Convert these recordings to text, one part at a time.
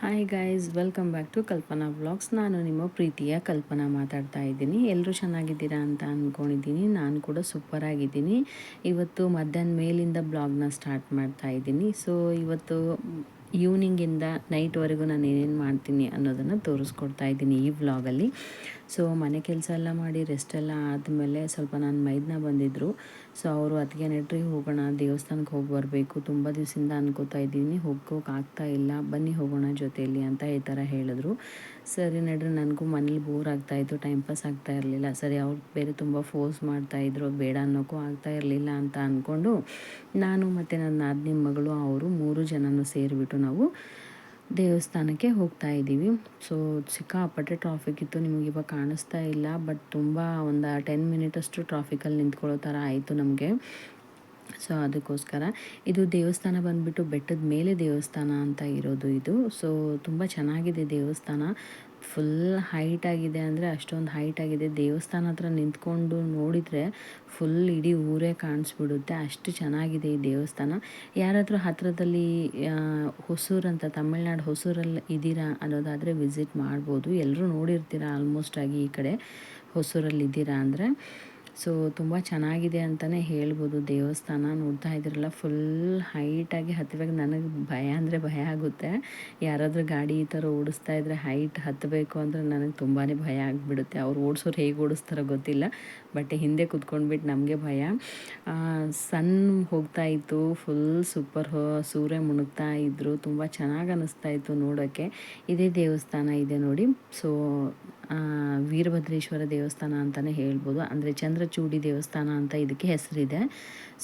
Hi guys welcome back to Kalpana vlogs ನಾನು ನಿಮ್ಮ ಪ್ರೀತಿಯ ಕಲ್ಪನಾ ಮಾತಾಡ್ತಾ ಇದ್ದೀನಿ. ಎಲ್ಲರೂ ಚೆನ್ನಾಗಿದ್ದೀರಾ ಅಂತ ಅಂದ್ಕೊಂಡಿದ್ದೀನಿ ನಾನು ಕೂಡ ಸೂಪರ್ ಆಗಿದ್ದೀನಿ. ಇವತ್ತು ಮಧ್ಯಾಹ್ನ ಮೇಲಿಂದ ಬ್ಲಾಗ್ನ ಸ್ಟಾರ್ಟ್ ಮಾಡ್ತಾ ಇದ್ದೀನಿ. ಸೊ ಇವತ್ತು ಈವ್ನಿಂಗಿಂದ ನೈಟ್ವರೆಗೂ ನಾನು ಏನೇನು ಮಾಡ್ತೀನಿ ಅನ್ನೋದನ್ನು ತೋರಿಸ್ಕೊಡ್ತಾ ಇದ್ದೀನಿ ಈ ವ್ಲಾಗಲ್ಲಿ. ಸೊ ಮನೆ ಕೆಲಸ ಎಲ್ಲ ಮಾಡಿ ರೆಸ್ಟ್ ಎಲ್ಲ ಆದಮೇಲೆ ಸ್ವಲ್ಪ ನಾನು ಮೈದನ ಬಂದಿದ್ದರು ಸೊ ಅವರು ಅದಕ್ಕೆ ನೆಟ್ರಿ ಹೋಗೋಣ, ದೇವಸ್ಥಾನಕ್ಕೆ ಹೋಗಿ ಬರಬೇಕು, ತುಂಬ ದಿವಸದಿಂದ ಅನ್ಕೋತಾ ಇದ್ದೀನಿ. ಹೋಗೋಕೆ ಆಗ್ತಾ ಇಲ್ಲ. ಬನ್ನಿ ಹೋಗೋಣ ಜೊತೆಯಲ್ಲಿ ಅಂತ ಈ ಥರ ಹೇಳಿದ್ರು. ಸರಿ ನಡ್ರಿ, ನನಗೂ ಮನೇಲಿ ಬೋರ್ ಆಗ್ತಾಯಿತ್ತು ಟೈಮ್ ಪಾಸ್ ಆಗ್ತಾ ಇರಲಿಲ್ಲ. ಸರಿ, ಅವ್ರು ಬೇರೆ ತುಂಬ ಫೋರ್ಸ್ ಮಾಡ್ತಾಯಿದ್ರು ಬೇಡ ಅನ್ನೋಕ್ಕೂ ಆಗ್ತಾ ಇರಲಿಲ್ಲ ಅಂತ ಅಂದ್ಕೊಂಡು ನಾನು ಮತ್ತು ನನ್ನ ನಾದಿನಿ ಮಗಳು, ಅವರು ಮೂರು ಜನನು ಸೇರಿಬಿಟ್ಟು ನಾವು ದೇವಸ್ಥಾನಕ್ಕೆ ಹೋಗ್ತಾ ಇದ್ದೀವಿ. ಸೊ ಸಿಕ್ಕಾಪಟ್ಟೆ ಟ್ರಾಫಿಕ್ ಇತ್ತು, ನಿಮಗೆ ಇವಾಗ ಕಾಣಿಸ್ತಾ ಇಲ್ಲ ಬಟ್ ತುಂಬ ಒಂದು ಟೆನ್ ಮಿನಿಟಷ್ಟು ಟ್ರಾಫಿಕಲ್ಲಿ ನಿಂತ್ಕೊಳ್ಳೋ ಥರ ಆಯಿತು ನಮಗೆ. ಸೊ ಅದಕ್ಕೋಸ್ಕರ ಇದು ದೇವಸ್ಥಾನ ಬಂದುಬಿಟ್ಟು ಬೆಟ್ಟದ ಮೇಲೆ ದೇವಸ್ಥಾನ ಅಂತ ಇರೋದು ಇದು. ಸೊ ತುಂಬ ಚೆನ್ನಾಗಿದೆ ದೇವಸ್ಥಾನ. ಫುಲ್ ಹೈಟ್ ಆಗಿದೆ ಅಂದರೆ ಅಷ್ಟೊಂದು ಹೈಟ್ ಆಗಿದೆ. ದೇವಸ್ಥಾನ ಹತ್ರ ನಿಂತ್ಕೊಂಡು ನೋಡಿದರೆ ಫುಲ್ ಇಡೀ ಊರೇ ಕಾಣಿಸ್ಬಿಡುತ್ತೆ. ಅಷ್ಟು ಚೆನ್ನಾಗಿದೆ ಈ ದೇವಸ್ಥಾನ. ಯಾರಾದರೂ ಹತ್ರದಲ್ಲಿ ಹೊಸೂರು ಅಂತ ತಮಿಳ್ನಾಡು ಹೊಸೂರಲ್ಲಿ ಇದ್ದೀರಾ ಅನ್ನೋದಾದರೆ ವಿಸಿಟ್ ಮಾಡ್ಬೋದು. ಎಲ್ಲರೂ ನೋಡಿರ್ತೀರ ಆಲ್ಮೋಸ್ಟ್ ಆಗಿ ಈ ಕಡೆ ಹೊಸೂರಲ್ಲಿ ಇದ್ದೀರಾ ಅಂದರೆ. ಸೊ ತುಂಬ ಚೆನ್ನಾಗಿದೆ ಅಂತಲೇ ಹೇಳ್ಬೋದು. ದೇವಸ್ಥಾನ ನೋಡ್ತಾ ಇದ್ದೀರಲ್ಲ ಫುಲ್ ಹೈಟಾಗಿ ಹತ್ತಬೇಕು ನನಗೆ ಭಯ ಅಂದರೆ ಭಯ ಆಗುತ್ತೆ. ಯಾರಾದರೂ ಗಾಡಿ ಈ ಥರ ಓಡಿಸ್ತಾ ಇದ್ದರೆ ಹೈಟ್ ಹತ್ತಬೇಕು ಅಂದರೆ ನನಗೆ ತುಂಬಾ ಭಯ ಆಗಿಬಿಡುತ್ತೆ. ಅವ್ರು ಓಡಿಸೋರು ಹೇಗೆ ಓಡಿಸ್ತಾರೋ ಗೊತ್ತಿಲ್ಲ. ಬಟ್ ಹಿಂದೆ ಕುತ್ಕೊಂಡ್ಬಿಟ್ಟು ನಮಗೆ ಭಯ. ಸನ್ ಹೋಗ್ತಾ ಇತ್ತು. ಫುಲ್ ಸೂಪರ್ ಸೂರ್ಯ ಮುಣುಗ್ತಾ ಇದ್ದರು ತುಂಬ ಚೆನ್ನಾಗಿ ಅನ್ನಿಸ್ತಾ ಇತ್ತು ನೋಡೋಕ್ಕೆ ಇದೇ ದೇವಸ್ಥಾನ ಇದೆ ನೋಡಿ. ಸೊ ವೀರಭದ್ರೇಶ್ವರ ದೇವಸ್ಥಾನ ಅಂತಲೇ ಹೇಳ್ಬೋದು. ಅಂದರೆ ಚಂದ್ರಚೂಡಿ ದೇವಸ್ಥಾನ ಅಂತ ಇದಕ್ಕೆ ಹೆಸರಿದೆ.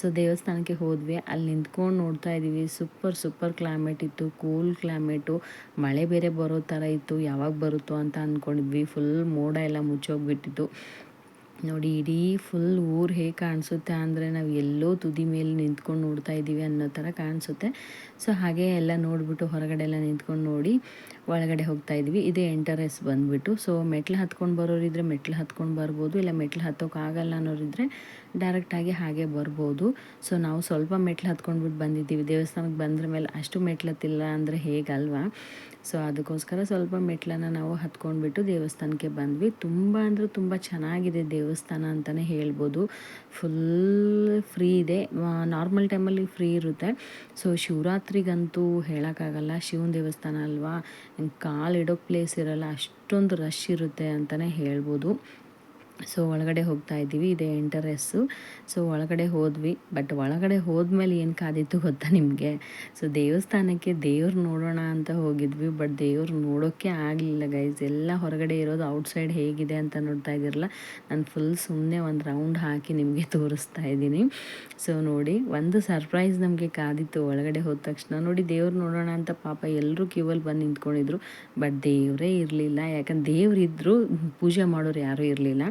ಸೊ ದೇವಸ್ಥಾನಕ್ಕೆ ಹೋದ್ವಿ. ಅಲ್ಲಿ ನಿಂತ್ಕೊಂಡು ನೋಡ್ತಾ ಇದ್ದೀವಿ. ಸೂಪರ್ ಸೂಪರ್ ಕ್ಲೈಮೇಟ್ ಇತ್ತು. ಕೂಲ್ ಕ್ಲೈಮೇಟು ಮಳೆ ಬೇರೆ ಬರೋ ಥರ ಇತ್ತು. ಯಾವಾಗ ಬರುತ್ತೋ ಅಂತ ಅಂದ್ಕೊಂಡಿದ್ವಿ ಫುಲ್ ಮೋಡ ಎಲ್ಲ ಮುಚ್ಚೋಗ್ಬಿಟ್ಟಿತ್ತು. ನೋಡಿ, ಇಡೀ ಫುಲ್ ಊರು ಹೇಗೆ ಕಾಣಿಸುತ್ತೆ ಅಂದರೆ ನಾವು ಎಲ್ಲೋ ತುದಿ ಮೇಲೆ ನಿಂತ್ಕೊಂಡು ನೋಡ್ತಾ ಇದ್ದೀವಿ ಅನ್ನೋ ಥರ ಕಾಣಿಸುತ್ತೆ. ಸೊ ಹಾಗೆ ಎಲ್ಲ ನೋಡಿಬಿಟ್ಟು ಹೊರಗಡೆ ಎಲ್ಲ ನಿಂತ್ಕೊಂಡು ನೋಡಿ ಒಳಗಡೆ ಹೋಗ್ತಾ ಇದ್ವಿ ಇದೇ ಎಂಟರೆಸ್ ಬಂದುಬಿಟ್ಟು. ಸೊ ಮೆಟ್ಲು ಹತ್ಕೊಂಡು ಬರೋರಿದ್ರೆ ಮೆಟ್ಲು ಹತ್ಕೊಂಡು ಬರ್ಬೋದು, ಇಲ್ಲ ಮೆಟ್ಲು ಹತ್ತೋಕ್ಕಾಗಲ್ಲ ಅನ್ನೋರಿದ್ರೆ ಡೈರೆಕ್ಟಾಗಿ ಹಾಗೆ ಬರ್ಬೋದು. ಸೊ ನಾವು ಸ್ವಲ್ಪ ಮೆಟ್ಲು ಹತ್ಕೊಂಡ್ಬಿಟ್ಟು ಬಂದಿದ್ದೀವಿ. ದೇವಸ್ಥಾನಕ್ಕೆ ಬಂದ್ರ ಮೇಲೆ ಅಷ್ಟು ಮೆಟ್ಲು ಹತ್ತಿಲ್ಲ ಅಂದರೆ ಹೇಗಲ್ವಾ? ಸೊ ಅದಕ್ಕೋಸ್ಕರ ಸ್ವಲ್ಪ ಮೆಟ್ಲನ್ನು ನಾವು ಹತ್ಕೊಂಡ್ಬಿಟ್ಟು ದೇವಸ್ಥಾನಕ್ಕೆ ಬಂದ್ವಿ. ತುಂಬ ಅಂದರೆ ತುಂಬ ಚೆನ್ನಾಗಿದೆ ದೇವಸ್ಥಾನ ಅಂತಲೇ ಹೇಳ್ಬೋದು. ಫುಲ್ ಫ್ರೀ ಇದೆ. ನಾರ್ಮಲ್ ಟೈಮಲ್ಲಿ ಫ್ರೀ ಇರುತ್ತೆ. ಸೊ ಶಿವರಾತ್ರಿಗಂತೂ ಹೇಳೋಕ್ಕಾಗಲ್ಲ. ಶಿವನ ದೇವಸ್ಥಾನ ಅಲ್ವಾ? ಕಾಲು ಇಡೋ ಪ್ಲೇಸ್ ಇರೋಲ್ಲ. ಅಷ್ಟೊಂದು ರಶ್ ಇರುತ್ತೆ ಅಂತಲೇ ಹೇಳ್ಬೋದು. ಸೊ, ಒಳಗಡೆ ಹೋಗ್ತಾ ಇದ್ದೀವಿ. ಇದೇ ಎಂಟರೆಸ್ಸು ಸೊ, ಒಳಗಡೆ ಹೋದ್ವಿ. ಬಟ್ ಒಳಗಡೆ ಹೋದ್ಮೇಲೆ ಏನು ಕಾದಿತ್ತು ಗೊತ್ತಾ ನಿಮಗೆ? ಸೊ, ದೇವಸ್ಥಾನಕ್ಕೆ ದೇವ್ರು ನೋಡೋಣ ಅಂತ ಹೋಗಿದ್ವಿ. ಬಟ್ ದೇವ್ರು ನೋಡೋಕ್ಕೆ ಆಗಲಿಲ್ಲ ಗೈಸ್ ಎಲ್ಲ ಹೊರಗಡೆ ಇರೋದು ಔಟ್ಸೈಡ್ ಹೇಗಿದೆ ಅಂತ ನೋಡ್ತಾ ಇದ್ದೀರಲ್ಲ? ನಾನು ಫುಲ್ ಸುಮ್ಮನೆ ಒಂದು ರೌಂಡ್ ಹಾಕಿ ನಿಮಗೆ ತೋರಿಸ್ತಾ ಇದ್ದೀನಿ. ಸೊ, ನೋಡಿ, ಒಂದು ಸರ್ಪ್ರೈಸ್ ನಮಗೆ ಕಾದಿತ್ತು ಒಳಗಡೆ ಹೋದ ತಕ್ಷಣ. ನೋಡಿ, ದೇವ್ರು ನೋಡೋಣ ಅಂತ ಪಾಪ ಎಲ್ಲರೂ ಕ್ಯೂವಲ್ಲಿ ಬಂದು ನಿಂತ್ಕೊಂಡಿದ್ರು. ಬಟ್ ದೇವರೇ ಇರಲಿಲ್ಲ. ಯಾಕಂದ್ರೆ ದೇವ್ರಿದ್ರು ಪೂಜೆ ಮಾಡೋರು ಯಾರೂ ಇರಲಿಲ್ಲ.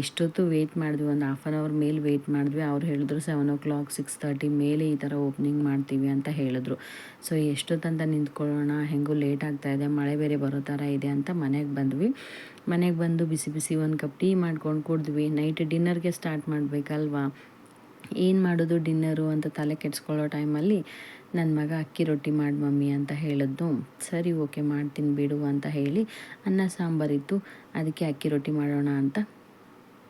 ಎಷ್ಟೊತ್ತು ವೆಯ್ಟ್ ಮಾಡಿದ್ವಿ, ಒಂದು ಹಾಫ್ ಆನ್ ಅವರ್ ಮೇಲೆ ವೆಯ್ಟ್ ಮಾಡಿದ್ವಿ. ಅವ್ರು ಹೇಳಿದ್ರು seven o'clock six thirty ಮೇಲೆ ಈ ಥರ ಓಪನಿಂಗ್ ಮಾಡ್ತೀವಿ ಅಂತ ಹೇಳಿದ್ರು. ಸೊ ಎಷ್ಟೊತ್ತಂತ ನಿಂತ್ಕೊಳ್ಳೋಣ, ಹೆಂಗೂ ಲೇಟ್ ಆಗ್ತಾಯಿದೆ ಮಳೆ ಬೇರೆ ಬರೋ ಥರ ಇದೆ ಅಂತ ಮನೆಗೆ ಬಂದ್ವಿ. ಮನೆಗೆ ಬಂದು ಬಿಸಿ ಬಿಸಿ ಒಂದು ಕಪ್ ಟೀ ಮಾಡ್ಕೊಂಡು ಕುಡಿದ್ವಿ. Night ಡಿನ್ನರ್ಗೆ start ಮಾಡಬೇಕಲ್ವಾ? ಏನು ಮಾಡೋದು ಡಿನ್ನರು ಅಂತ ತಲೆ ಕೆಡಿಸ್ಕೊಳ್ಳೋ ಟೈಮಲ್ಲಿ ನನ್ನ ಮಗ ಅಕ್ಕಿ ರೊಟ್ಟಿ ಮಾಡಿ ಮಮ್ಮಿ ಅಂತ ಹೇಳಿದ್ದು. ಸರಿ ಓಕೆ ಮಾಡ್ತೀನಿ ಬಿಡು ಅಂತ ಹೇಳಿ ಅನ್ನ ಸಾಂಬಾರಿತ್ತು ಅದಕ್ಕೆ ಅಕ್ಕಿ ರೊಟ್ಟಿ ಮಾಡೋಣ ಅಂತ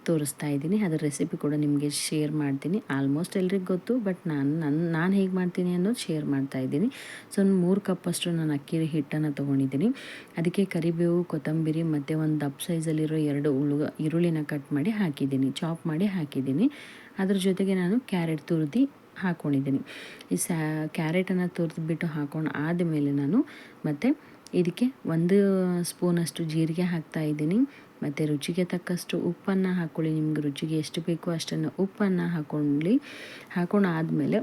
ತೋರಿಸ್ತಾ ಇದ್ದೀನಿ. ಅದರ ರೆಸಿಪಿ ಕೂಡ ನಿಮಗೆ ಶೇರ್ ಮಾಡ್ತೀನಿ. ಆಲ್ಮೋಸ್ಟ್ ಎಲ್ರಿಗೂ ಗೊತ್ತು ಬಟ್ ನಾನು ನನ್ನ ನಾನು ಹೇಗೆ ಮಾಡ್ತೀನಿ ಅನ್ನೋದು ಶೇರ್ ಮಾಡ್ತಾ ಇದ್ದೀನಿ. ಸೊ ಒಂದು ಮೂರು ಕಪ್ಪಷ್ಟು ನಾನು ಅಕ್ಕಿ ಹಿಟ್ಟನ್ನು ತೊಗೊಂಡಿದ್ದೀನಿ. ಅದಕ್ಕೆ ಕರಿಬೇವು, ಕೊತ್ತಂಬರಿ ಮತ್ತು ಒಂದು ದಪ್ಪ ಸೈಜಲ್ಲಿರೋ ಎರಡು ಉಳುಗ ಈರುಳ್ಳಿನ ಕಟ್ ಮಾಡಿ ಹಾಕಿದ್ದೀನಿ. ಚಾಪ್ ಮಾಡಿ ಹಾಕಿದ್ದೀನಿ. ಅದ್ರ ಜೊತೆಗೆ ನಾನು ಕ್ಯಾರೆಟ್ ತುರಿದು ಹಾಕ್ಕೊಂಡಿದ್ದೀನಿ ಈ ಸ್ಯಾ ಕ್ಯಾರೆಟನ್ನು ತುರಿದ್ಬಿಟ್ಟು ಹಾಕೊಂಡು ಆದಮೇಲೆ ನಾನು ಮತ್ತು ಇದಕ್ಕೆ ಒಂದು ಸ್ಪೂನಷ್ಟು ಜೀರಿಗೆ ಹಾಕ್ತಾ ಇದ್ದೀನಿ. ಮತ್ತು ರುಚಿಗೆ ತಕ್ಕಷ್ಟು ಉಪ್ಪನ್ನು ಹಾಕ್ಕೊಳ್ಳಿ ನಿಮ್ಗೆ ರುಚಿಗೆ ಎಷ್ಟು ಬೇಕೋ ಅಷ್ಟನ್ನು ಉಪ್ಪನ್ನು ಹಾಕ್ಕೊಳ್ಳಿ ಹಾಕೊಂಡು ಆದಮೇಲೆ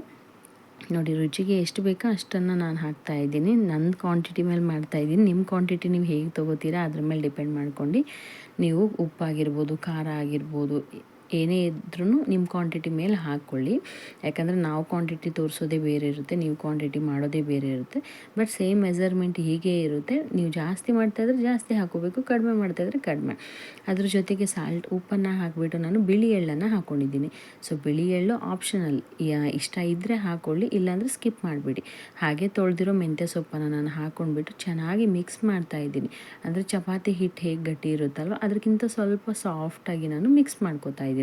ನೋಡಿ ರುಚಿಗೆ ಎಷ್ಟು ಬೇಕೋ ಅಷ್ಟನ್ನು ನಾನು ಹಾಕ್ತಾ ಇದ್ದೀನಿ. ನನ್ನ ಕ್ವಾಂಟಿಟಿ ಮೇಲೆ ಮಾಡ್ತಾಯಿದ್ದೀನಿ ನಿಮ್ಮ ಕ್ವಾಂಟಿಟಿ ನೀವು ಹೇಗೆ ತೊಗೋತೀರಾ ಅದ್ರ ಮೇಲೆ ಡಿಪೆಂಡ್ ಮಾಡ್ಕೊಂಡು ನೀವು ಉಪ್ಪಾಗಿರ್ಬೋದು, ಖಾರ ಆಗಿರ್ಬೋದು ಏನೇ ಇದ್ರೂ ನಿಮ್ಮ ಕ್ವಾಂಟಿಟಿ ಮೇಲೆ ಹಾಕ್ಕೊಳ್ಳಿ ಯಾಕಂದರೆ ನಾವು ಕ್ವಾಂಟಿಟಿ ತೋರಿಸೋದೇ ಬೇರೆ ಇರುತ್ತೆ, ನೀವು ಕ್ವಾಂಟಿಟಿ ಮಾಡೋದೇ ಬೇರೆ ಇರುತ್ತೆ. ಬಟ್ ಸೇಮ್ ಮೆಸರ್ಮೆಂಟ್ ಹೀಗೆ ಇರುತ್ತೆ. ನೀವು ಜಾಸ್ತಿ ಮಾಡ್ತಾ ಇದ್ರೆ ಜಾಸ್ತಿ ಹಾಕೋಬೇಕು, ಕಡಿಮೆ ಮಾಡ್ತಾ ಇದ್ರೆ ಕಡಿಮೆ. ಅದ್ರ ಜೊತೆಗೆ ಸಾಲ್ಟ್ ಉಪ್ಪನ್ನು ಹಾಕಿಬಿಟ್ಟು ನಾನು ಬಿಳಿ ಎಳ್ಳನ್ನು ಹಾಕ್ಕೊಂಡಿದ್ದೀನಿ ಸೊ ಬಿಳಿ ಎಳ್ಳು ಆಪ್ಷನಲ್ ಇಷ್ಟ ಇದ್ದರೆ ಹಾಕ್ಕೊಳ್ಳಿ ಇಲ್ಲಾಂದರೆ ಸ್ಕಿಪ್ ಮಾಡಿಬಿಡಿ. ಹಾಗೆ ತೊಳೆದಿರೋ ಮೆಂತ್ಯ ಸೊಪ್ಪನ್ನು ನಾನು ಹಾಕ್ಕೊಂಡ್ಬಿಟ್ಟು ಚೆನ್ನಾಗಿ ಮಿಕ್ಸ್ ಮಾಡ್ತಾ ಇದ್ದೀನಿ. ಅಂದರೆ ಚಪಾತಿ ಹಿಟ್ಟು ಹೇಗೆ ಗಟ್ಟಿ ಇರುತ್ತಲ್ವ ಅದಕ್ಕಿಂತ ಸ್ವಲ್ಪ ಸಾಫ್ಟಾಗಿ ನಾನು ಮಿಕ್ಸ್ ಮಾಡ್ಕೋತಾ ಇದ್ದೀನಿ.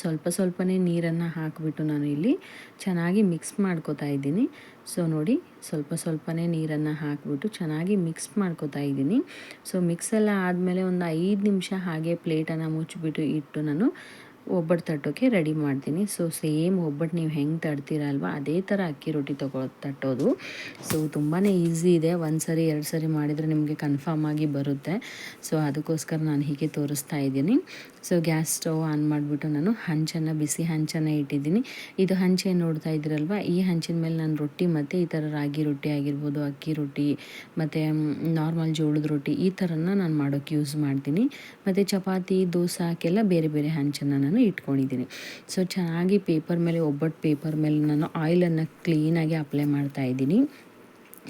ಸ್ವಲ್ಪ ಸ್ವಲ್ಪನೇ ನೀರನ್ನು ಹಾಕಿಬಿಟ್ಟು ನಾನು ಇಲ್ಲಿ ಚೆನ್ನಾಗಿ ಮಿಕ್ಸ್ ಮಾಡ್ಕೋತಾ ಇದ್ದೀನಿ. ಸೊ ನೋಡಿ, ಸ್ವಲ್ಪ ಸ್ವಲ್ಪನೇ ನೀರನ್ನು ಹಾಕಿಬಿಟ್ಟು ಚೆನ್ನಾಗಿ ಮಿಕ್ಸ್ ಮಾಡ್ಕೋತಾ ಇದ್ದೀನಿ. ಸೊ ಮಿಕ್ಸೆಲ್ಲ ಆದಮೇಲೆ ಒಂದು ಐದು ನಿಮಿಷ ಹಾಗೆ ಪ್ಲೇಟನ್ನು ಮುಚ್ಚಿಬಿಟ್ಟು ಇಟ್ಟು ನಾನು ಒಬ್ಬಟ್ಟು ತಟ್ಟೋಕ್ಕೆ ರೆಡಿ ಮಾಡ್ತೀನಿ. ಸೊ ಸೇಮ್ ಒಬ್ಬಟ್ಟು ನೀವು ಹೆಂಗೆ ತಡ್ತೀರಲ್ವ, ಅದೇ ಥರ ಅಕ್ಕಿ ರೊಟ್ಟಿ ತಗೋ ತಟ್ಟೋದು. ಸೊ ತುಂಬಾ ಈಸಿ ಇದೆ. ಒಂದು ಸರಿ ಎರಡು ಸರಿ ಮಾಡಿದರೆ ನಿಮಗೆ ಕನ್ಫರ್ಮ್ ಆಗಿ ಬರುತ್ತೆ. ಸೊ ಅದಕ್ಕೋಸ್ಕರ ನಾನು ಹೀಗೆ ತೋರಿಸ್ತಾ ಇದ್ದೀನಿ. ಸೊ ಗ್ಯಾಸ್ ಸ್ಟವ್ ಆನ್ ಮಾಡಿಬಿಟ್ಟು ನಾನು ಹಂಚನ್ನು, ಬಿಸಿ ಹಂಚನ್ನು ಇಟ್ಟಿದ್ದೀನಿ. ಇದು ಹಂಚೆ ನೋಡ್ತಾ ಇದ್ದೀರಲ್ವ ಈ ಹಂಚಿನ ಮೇಲೆ ನಾನು ರೊಟ್ಟಿ ಮತ್ತು ಈ ಥರ ರಾಗಿ ರೊಟ್ಟಿ ಆಗಿರ್ಬೋದು, ಅಕ್ಕಿ ರೊಟ್ಟಿ, ಮತ್ತು ನಾರ್ಮಲ್ ಜೋಳದ ರೊಟ್ಟಿ ಈ ಥರನ ನಾನು ಮಾಡೋಕ್ಕೆ ಯೂಸ್ ಮಾಡ್ತೀನಿ. ಮತ್ತು ಚಪಾತಿ, ದೋಸೆ, ಹಾಕೆಲ್ಲ ಬೇರೆ ಬೇರೆ ಹಂಚನ್ನು ನಾನು ಇಟ್ಕೊಂಡಿದ್ದೀನಿ. ಸೊ ಚೆನ್ನಾಗಿ ಪೇಪರ್ ಮೇಲೆ ಒಬ್ಬಟ್ಟು ಪೇಪರ್ ಮೇಲೆ ನಾನು ಆಯಿಲನ್ನು ಕ್ಲೀನಾಗಿ ಅಪ್ಲೈ ಮಾಡ್ತಾ ಇದ್ದೀನಿ.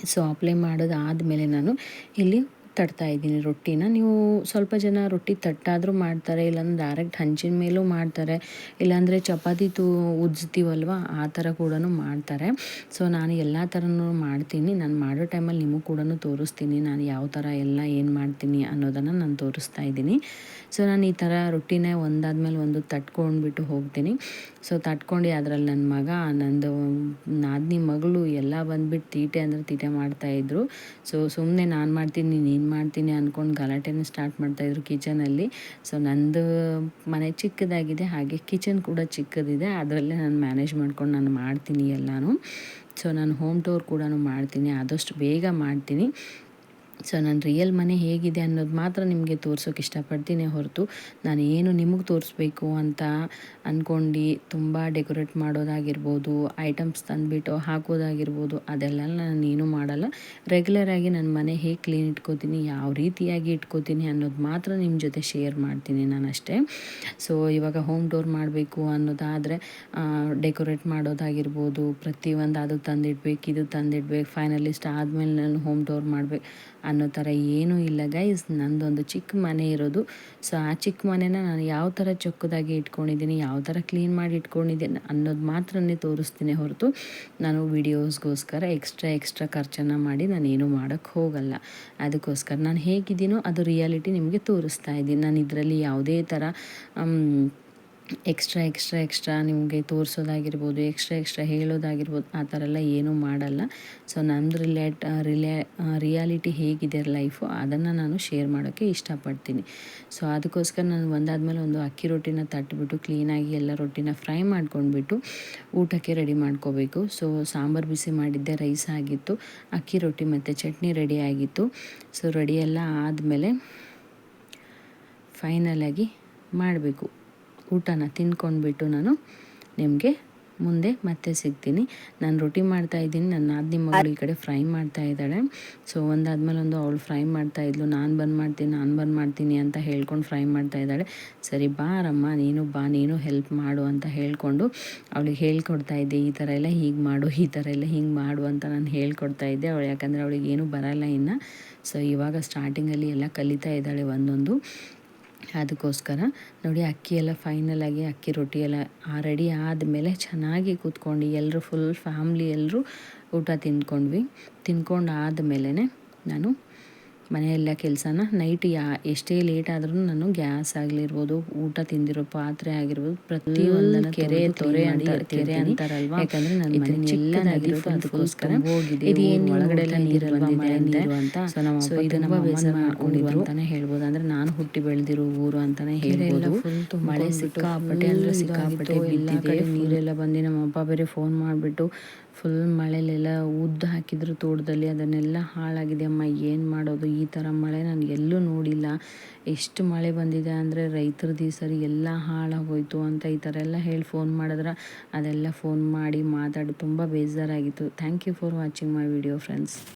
ಸೊ ಅಪ್ಲೈ ಮಾಡೋದಾದಮೇಲೆ ನಾನು ಇಲ್ಲಿ ತಡ್ತಾ ಇದ್ದೀನಿ ರೊಟ್ಟಿನ. ನೀವು ಸ್ವಲ್ಪ ಜನ ರೊಟ್ಟಿ ತಟ್ಟಾದರೂ ಮಾಡ್ತಾರೆ, ಇಲ್ಲಾಂದ್ರೆ ಡೈರೆಕ್ಟ್ ಹಂಚಿನ ಮೇಲೂ ಮಾಡ್ತಾರೆ, ಇಲ್ಲಾಂದರೆ ಚಪಾತಿ ತೂ ಉಜ್ತೀವಲ್ವ, ಆ ಥರ ಕೂಡ ಮಾಡ್ತಾರೆ. ಸೊ ನಾನು ಎಲ್ಲ ಥರನೂ ಮಾಡ್ತೀನಿ. ನಾನು ಮಾಡೋ ಟೈಮಲ್ಲಿ ನಿಮಗೂ ಕೂಡ ತೋರಿಸ್ತೀನಿ, ನಾನು ಯಾವ ಥರ ಎಲ್ಲ ಏನು ಮಾಡ್ತೀನಿ ಅನ್ನೋದನ್ನು ನಾನು ತೋರಿಸ್ತಾ ಇದ್ದೀನಿ. ಸೊ ನಾನು ಈ ಥರ ರೊಟ್ಟಿನೇ ಒಂದಾದ್ಮೇಲೆ ಒಂದು ತಟ್ಕೊಂಡ್ಬಿಟ್ಟು ಹೋಗ್ತೀನಿ. ಸೊ ತಟ್ಕೊಂಡು ಅದರಲ್ಲಿ ನನ್ನ ಮಗ, ನಂದು ನಾದಿನಿ ಮಗಳು ಎಲ್ಲ ಬಂದ್ಬಿಟ್ಟು ತೀಟೆ ಅಂದರೆ ತೀಟೆ ಮಾಡ್ತಾಯಿದ್ರು ಸೊ ಸುಮ್ಮನೆ ನಾನು ಮಾಡ್ತೀನಿ, ನೀನು ಮಾಡ್ತೀನಿ ಅಂದ್ಕೊಂಡು ಗಲಾಟೆನ ಸ್ಟಾರ್ಟ್ ಮಾಡ್ತಾಯಿದ್ರು ಕಿಚನಲ್ಲಿ ಸೊ ನಂದು ಮನೆ ಚಿಕ್ಕದಾಗಿದೆ, ಹಾಗೆ ಕಿಚನ್ ಕೂಡ ಚಿಕ್ಕದಿದೆ. ಅದರಲ್ಲೇ ನಾನು ಮ್ಯಾನೇಜ್ ಮಾಡ್ಕೊಂಡು ನಾನು ಮಾಡ್ತೀನಿ ಎಲ್ಲನೂ. ಸೊ ನಾನು ಹೋಮ್ ಟೂರ್ ಕೂಡ ಮಾಡ್ತೀನಿ, ಆದಷ್ಟು ಬೇಗ ಮಾಡ್ತೀನಿ. ಸೊ ನನ್ನ ರಿಯಲ್ ಮನೆ ಹೇಗಿದೆ ಅನ್ನೋದು ಮಾತ್ರ ನಿಮಗೆ ತೋರ್ಸೋಕೆ ಇಷ್ಟಪಡ್ತೀನಿ ಹೊರತು ನಾನು ಏನು ನಿಮಗೆ ತೋರಿಸ್ಬೇಕು ಅಂತ ಅಂದ್ಕೊಂಡು ತುಂಬ ಡೆಕೋರೇಟ್ ಮಾಡೋದಾಗಿರ್ಬೋದು ಐಟಮ್ಸ್ ತಂದುಬಿಟ್ಟು ಹಾಕೋದಾಗಿರ್ಬೋದು ಅದೆಲ್ಲ ನಾನು ಏನೂ ಮಾಡಲ್ಲ. ರೆಗ್ಯುಲರಾಗಿ ನನ್ನ ಮನೆ ಹೇಗೆ ಕ್ಲೀನ್ ಇಟ್ಕೋತೀನಿ, ಯಾವ ರೀತಿಯಾಗಿ ಇಟ್ಕೋತೀನಿ ಅನ್ನೋದು ಮಾತ್ರ ನಿಮ್ಮ ಜೊತೆ ಶೇರ್ ಮಾಡ್ತೀನಿ ನಾನು ಅಷ್ಟೇ. ಸೊ ಇವಾಗ ಹೋಮ್ ಡೋರ್ ಮಾಡಬೇಕು ಅನ್ನೋದಾದರೆ ಡೆಕೋರೇಟ್ ಮಾಡೋದಾಗಿರ್ಬೋದು, ಪ್ರತಿಯೊಂದು ಅದು ತಂದಿಡ್ಬೇಕು, ಇದು ತಂದಿಡ್ಬೇಕು ಫೈನಲಿಸ್ಟ್ ಆದಮೇಲೆ ನಾನು ಹೋಮ್ ಡೋರ್ ಮಾಡಬೇಕು. ಅನ್ನೋ ಥರ ಏನೂ ಇಲ್ಲ ಗೈಸ್ ನಂದೊಂದು ಚಿಕ್ಕ ಮನೆ ಇರೋದು. ಸೊ ಆ ಚಿಕ್ಕ ಮನೆನ ನಾನು ಯಾವ ಥರ ಚೊಕ್ಕದಾಗಿ ಇಟ್ಕೊಂಡಿದ್ದೀನಿ, ಯಾವ ಥರ ಕ್ಲೀನ್ ಮಾಡಿ ಇಟ್ಕೊಂಡಿದ್ದೀನಿ ಅನ್ನೋದು ಮಾತ್ರನೇ ತೋರಿಸ್ತೀನಿ ಹೊರತು ನಾನು ವಿಡಿಯೋಸ್ಗೋಸ್ಕರ ಎಕ್ಸ್ಟ್ರಾ ಎಕ್ಸ್ಟ್ರಾ ಖರ್ಚನ್ನು ಮಾಡಿ ನಾನೇನು ಮಾಡೋಕ್ಕೆ ಹೋಗಲ್ಲ. ಅದಕ್ಕೋಸ್ಕರ ನಾನು ಹೇಗಿದ್ದೀನೋ ಅದು ರಿಯಾಲಿಟಿ ನಿಮಗೆ ತೋರಿಸ್ತಾ ಇದ್ದೀನಿ. ನಾನು ಇದರಲ್ಲಿ ಯಾವುದೇ ಥರ ಎಕ್ಸ್ಟ್ರಾ ಎಕ್ಸ್ಟ್ರಾ ಎಕ್ಸ್ಟ್ರಾ ನಿಮಗೆ ತೋರಿಸೋದಾಗಿರ್ಬೋದು, ಎಕ್ಸ್ಟ್ರಾ ಎಕ್ಸ್ಟ್ರಾ ಹೇಳೋದಾಗಿರ್ಬೋದು, ಆ ಥರ ಎಲ್ಲ ಏನೂ ಮಾಡಲ್ಲ. ಸೊ ನಂದು ರಿಲೇಟ್ ರಿಲೇ ರಿಯಾಲಿಟಿ ಹೇಗಿದೆ ಲೈಫು, ಅದನ್ನು ನಾನು ಶೇರ್ ಮಾಡೋಕ್ಕೆ ಇಷ್ಟಪಡ್ತೀನಿ. ಸೊ ಅದಕ್ಕೋಸ್ಕರ ನಾನು ಒಂದಾದ್ಮೇಲೆ ಒಂದು ಅಕ್ಕಿ ರೊಟ್ಟಿನ ತಟ್ಬಿಟ್ಟು ಕ್ಲೀನಾಗಿ ಎಲ್ಲ ರೊಟ್ಟಿನ ಫ್ರೈ ಮಾಡ್ಕೊಂಡ್ಬಿಟ್ಟು ಊಟಕ್ಕೆ ರೆಡಿ ಮಾಡ್ಕೋಬೇಕು. ಸೊ ಸಾಂಬಾರು ಬಿಸಿ ಮಾಡಿದ್ದೆ, ರೈಸ್ ಆಗಿತ್ತು, ಅಕ್ಕಿ ರೊಟ್ಟಿ ಮತ್ತು ಚಟ್ನಿ ರೆಡಿ ಆಗಿತ್ತು. ಸೊ ರೆಡಿ ಎಲ್ಲ ಆದಮೇಲೆ ಫೈನಲಾಗಿ ಮಾಡಬೇಕು. ಊಟನ ತಿನ್ಕೊಂಡ್ಬಿಟ್ಟು ನಾನು ನಿಮಗೆ ಮುಂದೆ ಮತ್ತೆ ಸಿಗ್ತೀನಿ. ನಾನು ರೊಟ್ಟಿ ಮಾಡ್ತಾ ಇದ್ದೀನಿ. ನನ್ನ ನಾದಿನಿ ಮಗಳು ಈ ಕಡೆ ಫ್ರೈ ಮಾಡ್ತಾ ಇದ್ದಾಳೆ. ಸೊ ಒಂದಾದ್ಮೇಲೆ ಒಂದು ಅವಳು ಫ್ರೈ ಮಾಡ್ತಾ ಇದ್ಲು. ನಾನು ಬಂದು ಮಾಡ್ತೀನಿ, ನಾನು ಬಂದು ಮಾಡ್ತೀನಿ ಅಂತ ಹೇಳ್ಕೊಂಡು ಫ್ರೈ ಮಾಡ್ತಾ ಇದ್ದಾಳೆ. ಸರಿ ಬಾರಮ್ಮ ನೀನು ಬಾ, ನೀನು ಹೆಲ್ಪ್ ಮಾಡು ಅಂತ ಹೇಳ್ಕೊಂಡು ಅವಳಿಗೆ ಹೇಳ್ಕೊಡ್ತಾ ಇದ್ದೆ. ಈ ಥರ ಎಲ್ಲ ಹೀಗೆ ಮಾಡು, ಈ ಥರ ಎಲ್ಲ ಹಿಂಗೆ ಮಾಡು ಅಂತ ನಾನು ಹೇಳ್ಕೊಡ್ತಾ ಇದ್ದೆ. ಅವಳು ಯಾಕಂದರೆ ಅವಳಿಗೆ ಏನೂ ಬರಲ್ಲ ಇನ್ನು. ಸೊ ಇವಾಗ ಸ್ಟಾರ್ಟಿಂಗಲ್ಲಿ ಎಲ್ಲ ಕಲಿತಾ ಇದ್ದಾಳೆ ಒಂದೊಂದು. ಅದಕ್ಕೋಸ್ಕರ ನೋಡಿ ಅಕ್ಕಿ ಎಲ್ಲ ಫೈನಲಾಗಿ ಅಕ್ಕಿ ರೊಟ್ಟಿ ಎಲ್ಲ ರೆಡಿ ಆದಮೇಲೆ ಚೆನ್ನಾಗಿ ಕೂತ್ಕೊಂಡು ಎಲ್ಲರೂ ಫುಲ್ ಫ್ಯಾಮ್ಲಿ ಎಲ್ಲರೂ ಊಟ ತಿಂದ್ಕೊಂಡ್ವಿ. ತಿಂದ್ಕೊಂಡು ಆದಮೇಲೆ ನಾನು ಮನೆಯೆಲ್ಲ ಕೆಲಸನ ನೈಟ್ ಯಾ ಎಷ್ಟೇ ಲೇಟ್ ಆದ್ರೂ ನಾನು ಗ್ಯಾಸ್ ಆಗಿರ್ಬೋದು ಊಟ ತಿಂದಿರೋ ಪಾತ್ರೆ ಆಗಿರ್ಬೋದು ಪ್ರತಿಯೊಂದನ್ನು ಕೆರೆ ತೊರೆ ಅಂತ ಕೆರೆ ಅಂತಾರಲ್ವಾ? ಯಾಕಂದ್ರೆ ನನ್ನ ಮನೆ ಎಲ್ಲ ಅದಕ್ಕೋಸ್ಕರ ಹೋಗಿದೆ ಒಳಗಡೆ ಎಲ್ಲ ನೀರು ಬಂದಿದೆ ಅಂತ. ಸೊ ನಮ್ಮ ಸೊ ಇದನ್ನ ಬೇಸರ ಮಾಡ್ಕೊಂಡಿದ್ರು. ಅಂತಾನೆ ಹೇಳ್ಬೋದು. ಅಂದ್ರೆ ನಾನು ಹುಟ್ಟಿ ಬೆಳೆದಿರೋ ಊರು ಅಂತಾನೆ ಹೇಳ್ಬೋದು. ಮಳೆ ಸಿಕ್ಕಾಪಟ್ಟೆ ಅಂದ್ರೆ ಸಿಕ್ಕಾಪಟ್ಟೆ ಬಿದ್ದಿದೆ. ನೀರೆಲ್ಲ ಬಂದು ನಮ್ಮ ಅಪ್ಪ ಬೇರೆ ಫೋನ್ ಮಾಡಿಬಿಟ್ಟು ಫುಲ್ ಮಳೆಲೆಲ್ಲ ಉದ್ದು ಹಾಕಿದ್ರು ತೋಟದಲ್ಲಿ, ಅದನ್ನೆಲ್ಲ ಹಾಳಾಗಿದೆ ಅಮ್ಮ, ಏನು ಮಾಡೋದು? ಈ ಥರ ಮಳೆ ನಾನು ಎಲ್ಲೂ ನೋಡಿಲ್ಲ. ಎಷ್ಟು ಮಳೆ ಬಂದಿದೆ ಅಂದರೆ ರೈತರದ್ದು ಈ ಸರಿ ಎಲ್ಲ ಹಾಳಾಗೋಯ್ತು ಅಂತ ಈ ಥರ ಎಲ್ಲ ಹೇಳಿ ಫೋನ್ ಮಾಡಿದ್ರೆ, ಅದೆಲ್ಲ ಫೋನ್ ಮಾಡಿ ಮಾತಾಡಿ ತುಂಬ ಬೇಜಾರಾಗಿತ್ತು. Thank you for watching my video friends